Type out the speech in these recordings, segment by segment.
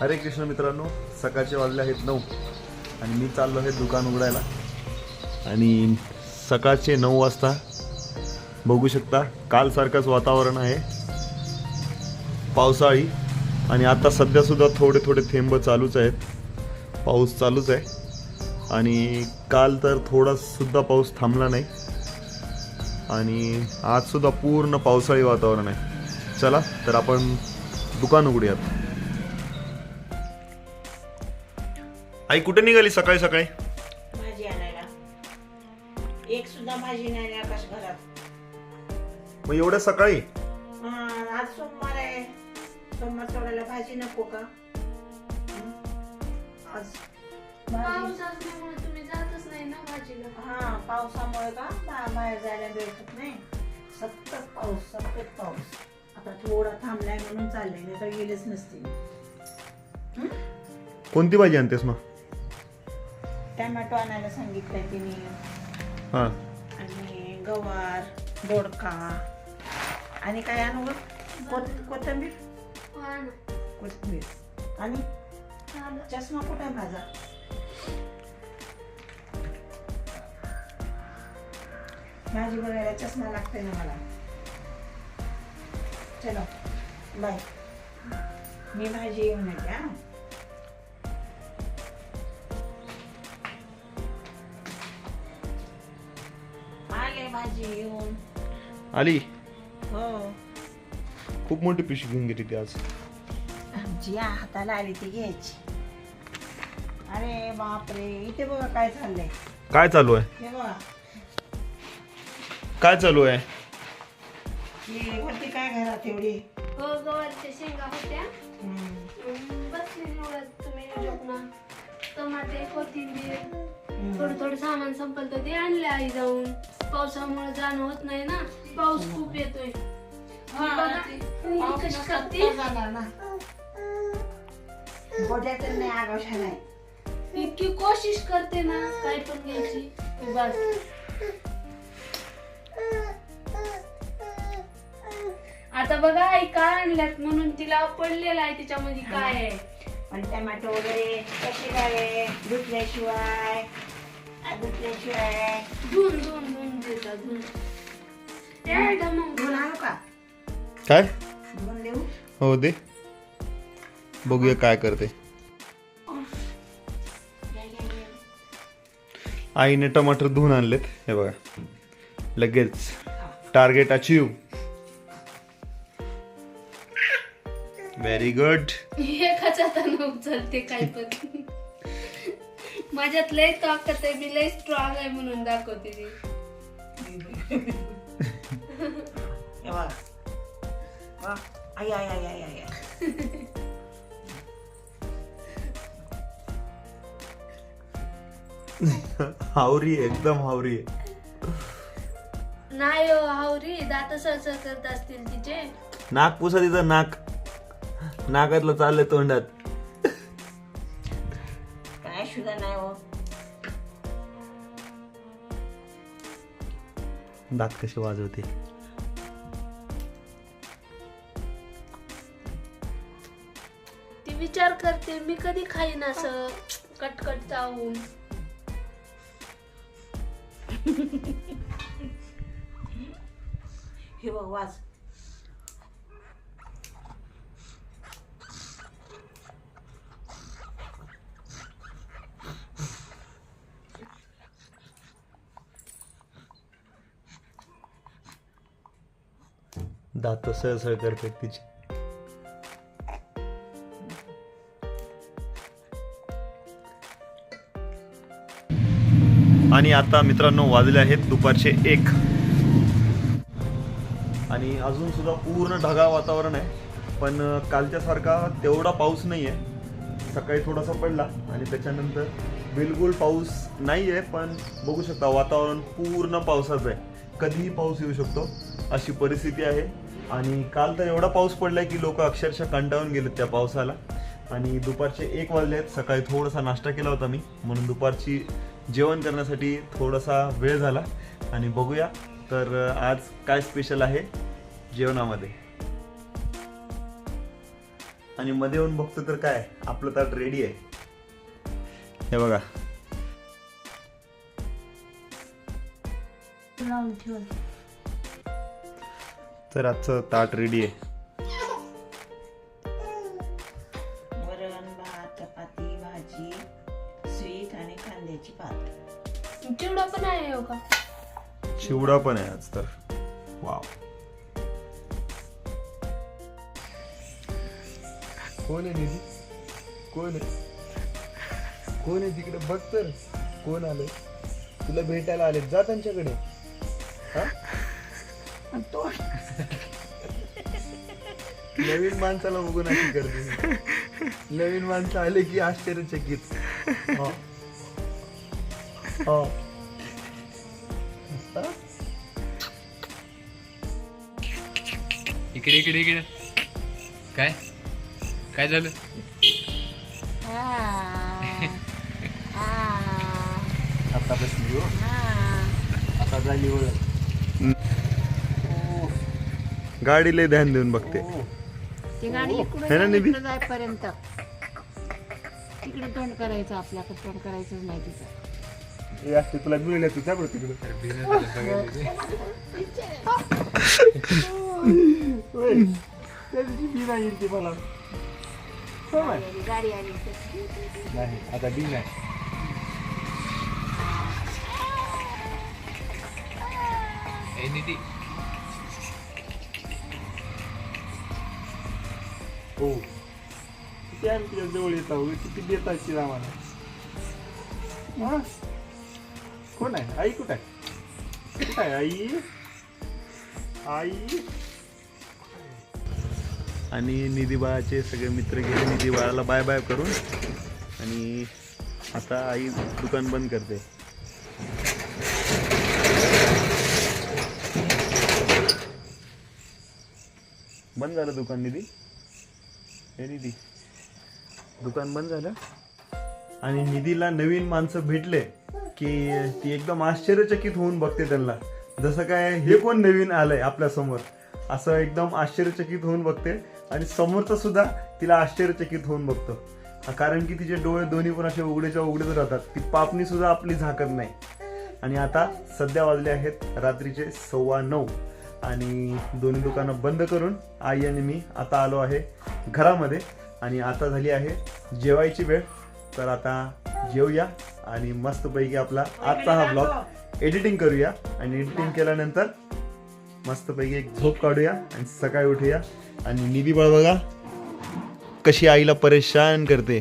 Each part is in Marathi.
हरे कृष्ण मित्रांनो सकाळचे वाजले आहेत नऊ. आणि मी चाललो आहे दुकान उघडायला. आणि सकाळचे नऊ वाजता बघू शकता कालसारखंच वातावरण आहे. पावसाळी आणि आता सध्यासुद्धा थोडे थोडे थेंब चालूच आहेत. पाऊस चालूच आहे. आणि काल तर थोडासुद्धा पाऊस थांबला नाही. आणि आजसुद्धा पूर्ण पावसाळी वातावरण आहे. चला तर आपण दुकान उघडूयात. आई कुठे निघाली सकाळी सकाळी? भाजी आणायला. एक सुद्धा भाजी नाही आली आकाश घरात. मग एवढ्या सकाळी? हा, आज सोमवार आहे. सोमवार सोडायला भाजी नको का? हं? आज भाजी. पाऊस असल्यामुळे तुम्ही जातच नाही ना भाजीला. हा पावसामुळे का? बा- बाहेर जायला भेटत नाही. सतत पाऊस सतत पाऊस. आता थोडा थांबलाय म्हणून चाललंय नाही तर गेलेच नसते कोणती भाजी आणतेस मग? टॅमॅटो आणायला सांगितलंय तिने. हां. आणि गवार दोडका आणि काय आणू ग? कोथ- कोथिंबीर? कोथिंबीर. आणि. चष्मा कुठे आहे माझा? भाजी बघायला चष्मा लागते ना मला. चलो बाय. मी भाजी घेऊन येते हा. आले? भाजी घेऊन आली हो. खूप मोठी पिशवी घेऊन गेली ती आज. जी हाताला आली ती घ्यायची. अरे बापरे इथे बघा काय चाललंय. काय चालू आहे? हे बघा. काय चालू आहे? ही होती काय घरात एवढी? हो गवारच्या शेंगा होत्या. हम्म. अं, बसली निवडत तुम्ही झोपना टमाटे कोथिंबीर हम्म. थोडं थोडं सामान संपलं तर ते आणले आई जाऊन. पावसामुळे जाणं होत नाही ना. पाऊस खूप येतोय. कशी करते? इतकी कोशिश करते ना काय पण घ्यायची. बस. आता बघा आई काय आणल्यात म्हणून तिला पडलेलं आहे तिच्यामध्ये काय आहे? पण टमॅटो वगैरे कशी काय धुतल्याशिवाय धुतल्याशिवाय. धुवून धुवून काय? हो दे. बघूया काय करते. आईने टमाटर धुवून आणलेत. हे बघा. लगेच. टार्गेट अचीव व्हेरी गुड एकाच हातानं उचलते काय पण. माझ्यात लय ताकद आहे. मी लय स्ट्रॉंग आहे म्हणून दाखवते ती. हे बघा वा आई आई आई आई आई आई. हावरी आहे, एकदम हावरी आहे. नाही हो हावरी. दात सळसळ करत असतील तिचे. नाक पुसा तिचं नाक. नाकातलं चाललंय तोंडात. काय सुद्धा नाही हो. दात कसे वाजवते? ती विचार करते मी कधी खाईन असं? कटकट चावून हे बघ वाज. दात सळसळ करते तिची. आणि आता मित्रांनो वाजले आहेत दुपारचे एक. आणि अजून सुद्धा पूर्ण ढगाळ वातावरण आहे. पण कालच्यासारखा तेवढा पाऊस नाही आहे सकाळी थोडासा पडला आणि त्याच्यानंतर बिलकुल पाऊस नाही आहे पण बघू शकता वातावरण पूर्ण पावसाचं आहे. कधीही पाऊस येऊ शकतो. अशी परिस्थिती आहे. आणि काल तर एवढा पाऊस पडलाय की लोक अक्षरशः कंटाळून गेलेत त्या पावसाला. आणि दुपारचे एक वाजले आहेत. सकाळी थोडासा नाश्ता केला होता मी. म्हणून दुपारची जेवण करण्यासाठी थोडासा वेळ झाला. आणि बघूया. तर आज काय स्पेशल आहे जेवणामध्ये? आणि मध्ये येऊन बघतो तर काय? आपलं ताट रेडी आहे. हे बघा. लावून तर आजचं ताट रेडी आहे. वरण भात चपाती भाजी स्वीट आणि कांद्याची पात. चिवडा पण आहे हो का? चिवडा पण आहे आज तर. वाव कोण आहे निधी? कोण आहे? कोण आहे तिकडे? बघ तर. कोण आलं तुला भेटायला आले जा त्यांच्याकडे. हा? आणि तो नवीन माणसाला बघून अशी करते नवीन माणसं आले की आश्चर्यचकित. हा. हा. हा? इकडे इकडे इकडे. काय? काय झालं? आता बसली हो. आता झाली ओळख. गाडी लय ध्यान देऊन बघते ती गाडी इकडून है ना निधी? इकडं जाईपर्यंत तिकडे तोंड करायचं आपल्याकडे तोंड करायचंच नाही तिचं हे असते तुला मिळेल तू त्या बरं तिकडे. होय. त्या दिवशी येईल ती मला हो बाय. गाडी आली नाही आता बी नाही ए निधी हो. किती आम्ही तुझ्या जवळ येत आहोत किती देत असतील आम्हाला? हा? कोण आहे? आई कुठं आहे? कुठं आहे आई? आई? आणि निधी बाळाचे सगळे मित्र गेले. निधी बाळाला बाय बाय करून. आणि आता आई दुकान बंद करते. बंद झालं दुकान निधी? हे निधी. दुकान बंद झालं. आणि निधीला नवीन माणसं भेटले की ती एकदम आश्चर्यचकित होऊन बघते त्यांना. जसं काय हे कोण नवीन आलंय आपल्यासमोर. असं एकदम आश्चर्यचकित होऊन बघते. आणि समोरचा सुद्धा तिला आश्चर्यचकित होऊन बघतो. कारण की तिचे डोळे दोन्ही पण असे उघडेच्या उघडेच राहतात. ती पापणी सुद्धा आपली झाकत नाही. आणि आता सध्या वाजले आहेत रात्रीचे सव्वा नऊ. आणि दोन्ही दुकानं बंद करून आई आणि मी आता आलो आहे. घरामध्ये. आणि आता झाली आहे जेवायची वेळ. तर आता जेवूया आणि मस्तपैकी आपला आजचा हा ब्लॉग एडिटिंग करूया आणि एडिटिंग केल्यानंतर मस्तपैकी एक झोप काढूया आणि सकाळी उठूया. आणि निधी बळ बघा कशी आईला परेशान करते.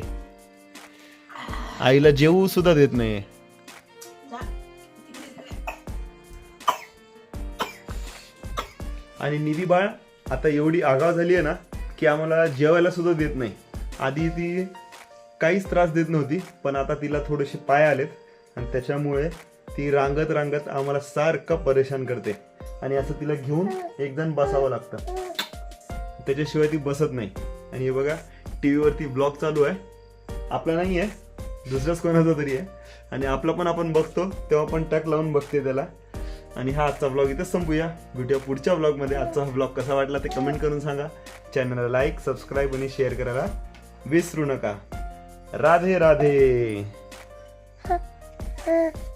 आईला जेवू सुद्धा देत नाही. आणि निधी बाळ आता एवढी आगाव झाली आहे ना की आम्हाला जेवायला सुद्धा देत नाही. आधी ती काहीच त्रास देत नव्हती पण आता तिला थोडेसे पाय आलेत आणि त्याच्यामुळे ती रांगत रांगत आम्हाला सारखं परेशान करते आणि असं तिला घेऊन एक बसावं लागतं. त्याच्याशिवाय ती बसत नाही. आणि हे बघा टी व्हीवरती ब्लॉग चालू आहे. आपला नाही आहे दुसऱ्याच कोणाचा तरी आहे. आणि आपला पण आपण बघतो तेव्हा पण टक लावून बघते त्याला. आणि हा आजचा ब्लॉग इथे संपूया. भेटूया पुढच्या ब्लॉगमध्ये आजचा हा ब्लॉग कसा वाटला ते कमेंट करून सांगा. चॅनलला लाईक सबस्क्राईब आणि शेअर करायला विसरू नका. राधे राधे.